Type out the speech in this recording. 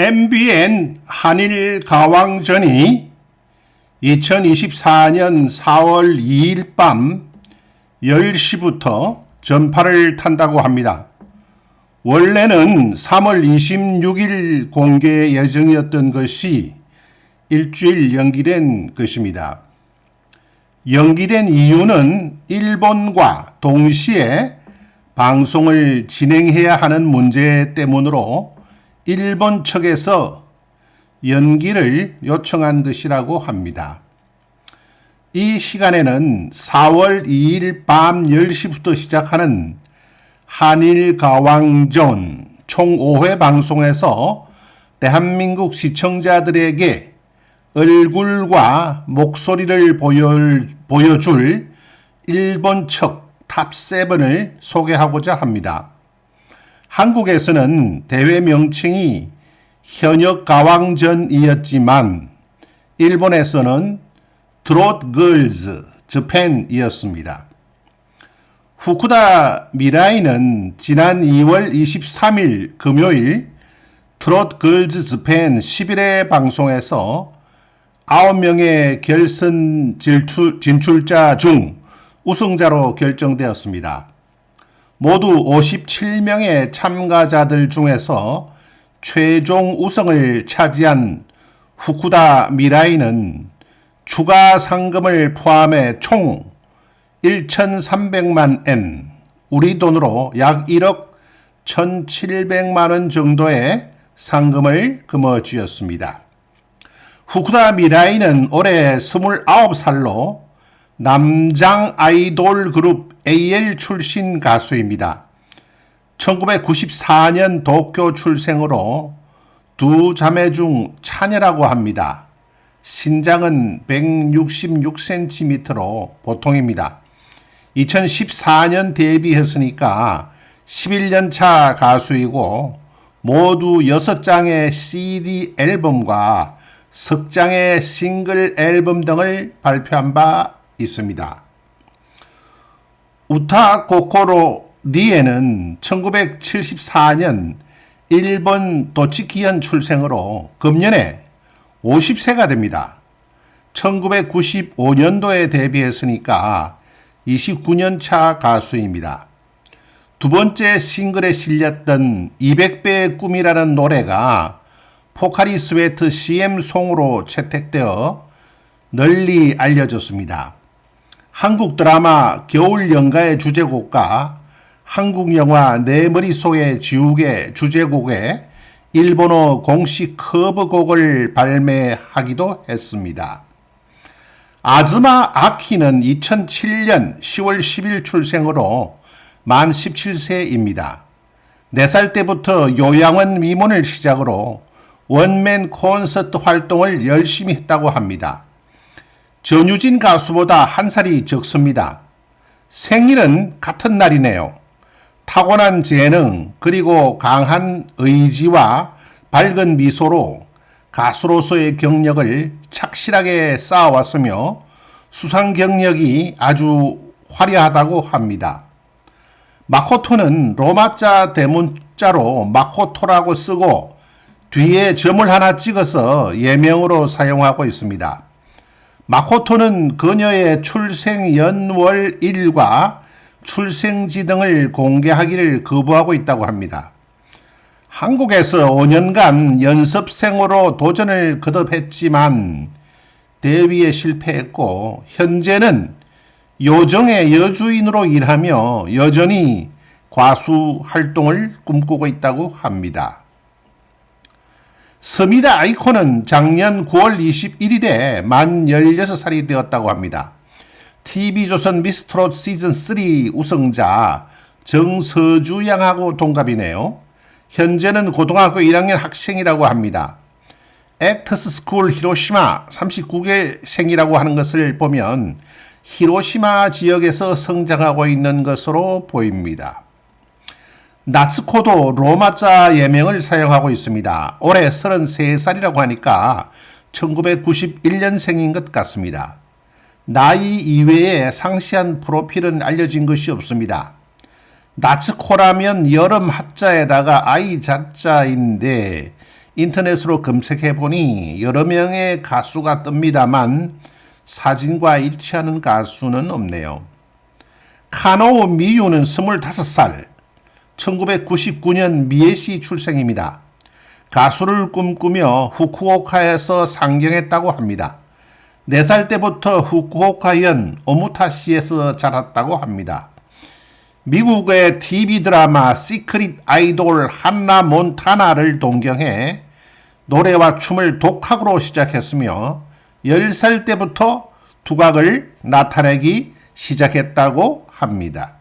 MBN 한일 가왕전이 2024년 4월 2일 밤 10시부터 전파를 탄다고 합니다. 원래는 3월 26일 공개 예정이었던 것이 일주일 연기된 것입니다. 연기된 이유는 일본과 동시에 방송을 진행해야 하는 문제 때문으로 일본 측에서 연기를 요청한 것이라고 합니다. 이 시간에는 4월 2일 밤 10시부터 시작하는 한일 가왕전 총 5회 방송에서 대한민국 시청자들에게 얼굴과 목소리를 보여줄 일본 측 탑7을 소개하고자 합니다. 한국에서는 대회 명칭이 현역 가왕전이었지만 일본에서는 드롯 걸즈 저팬이었습니다. 후쿠다 미라이는 지난 2월 23일 금요일 트롯 걸즈 저팬 11회 방송에서 9명의 결선 진출자 중 우승자로 결정되었습니다. 모두 57명의 참가자들 중에서 최종 우승을 차지한 후쿠다 미라이는 추가 상금을 포함해 총 1,300만 엔, 우리 돈으로 약 1억 1,700만 원 정도의 상금을 거머쥐었습니다. 후쿠다 미라이는 올해 29살로 남장 아이돌 그룹 AL 출신 가수입니다. 1994년 도쿄 출생으로 두 자매 중 차녀라고 합니다. 신장은 166cm로 보통입니다. 2014년 데뷔했으니까 11년 차 가수이고 모두 6장의 CD 앨범과 석장의 싱글 앨범 등을 발표한 바 있습니다. 우타 고코로 리에는 1974년 일본 도치키현 출생으로 금년에 50세가 됩니다. 1995년도에 데뷔했으니까 29년 차 가수입니다. 두 번째 싱글에 실렸던 200배의 꿈이라는 노래가 포카리 스웨트 CM송으로 채택되어 널리 알려졌습니다. 한국 드라마 겨울 연가의 주제곡과 한국 영화 내 머릿속의 지우개 주제곡의 일본어 공식 커버곡을 발매하기도 했습니다. 아즈마 아키는 2007년 10월 10일 출생으로 만 17세입니다. 4살 때부터 요양원 미문을 시작으로 원맨 콘서트 활동을 열심히 했다고 합니다. 전유진 가수보다 한 살이 적습니다. 생일은 같은 날이네요. 타고난 재능 그리고 강한 의지와 밝은 미소로 가수로서의 경력을 착실하게 쌓아왔으며 수상 경력이 아주 화려하다고 합니다. 마코토는 로마자 대문자로 마코토라고 쓰고 뒤에 점을 하나 찍어서 예명으로 사용하고 있습니다. 마코토는 그녀의 출생 연월일과 출생지 등을 공개하기를 거부하고 있다고 합니다. 한국에서 5년간 연습생으로 도전을 거듭했지만 대위에 실패했고 현재는 요정의 여주인으로 일하며 여전히 과수 활동을 꿈꾸고 있다고 합니다. 스미다 아이콘은 작년 9월 21일에 만 16살이 되었다고 합니다. TV조선 미스트롯 시즌3 우승자 정서주 양하고 동갑이네요. 현재는 고등학교 1학년 학생이라고 합니다. 액터스 스쿨 히로시마 39개 생이라고 하는 것을 보면 히로시마 지역에서 성장하고 있는 것으로 보입니다. 나츠코도 로마자 예명을 사용하고 있습니다. 올해 33살이라고 하니까 1991년생인 것 같습니다. 나이 이외에 상세한 프로필은 알려진 것이 없습니다. 나츠코라면 여름 하자에다가 아이 자자인데 인터넷으로 검색해 보니 여러 명의 가수가 뜹니다만 사진과 일치하는 가수는 없네요. 카노 미유는 25살, 1999년 미에시 출생입니다. 가수를 꿈꾸며 후쿠오카에서 상경했다고 합니다. 4살 때부터 후쿠오카현 오무타시에서 자랐다고 합니다. 미국의 TV 드라마 시크릿 아이돌 한나 몬타나를 동경해 노래와 춤을 독학으로 시작했으며 10살 때부터 두각을 나타내기 시작했다고 합니다.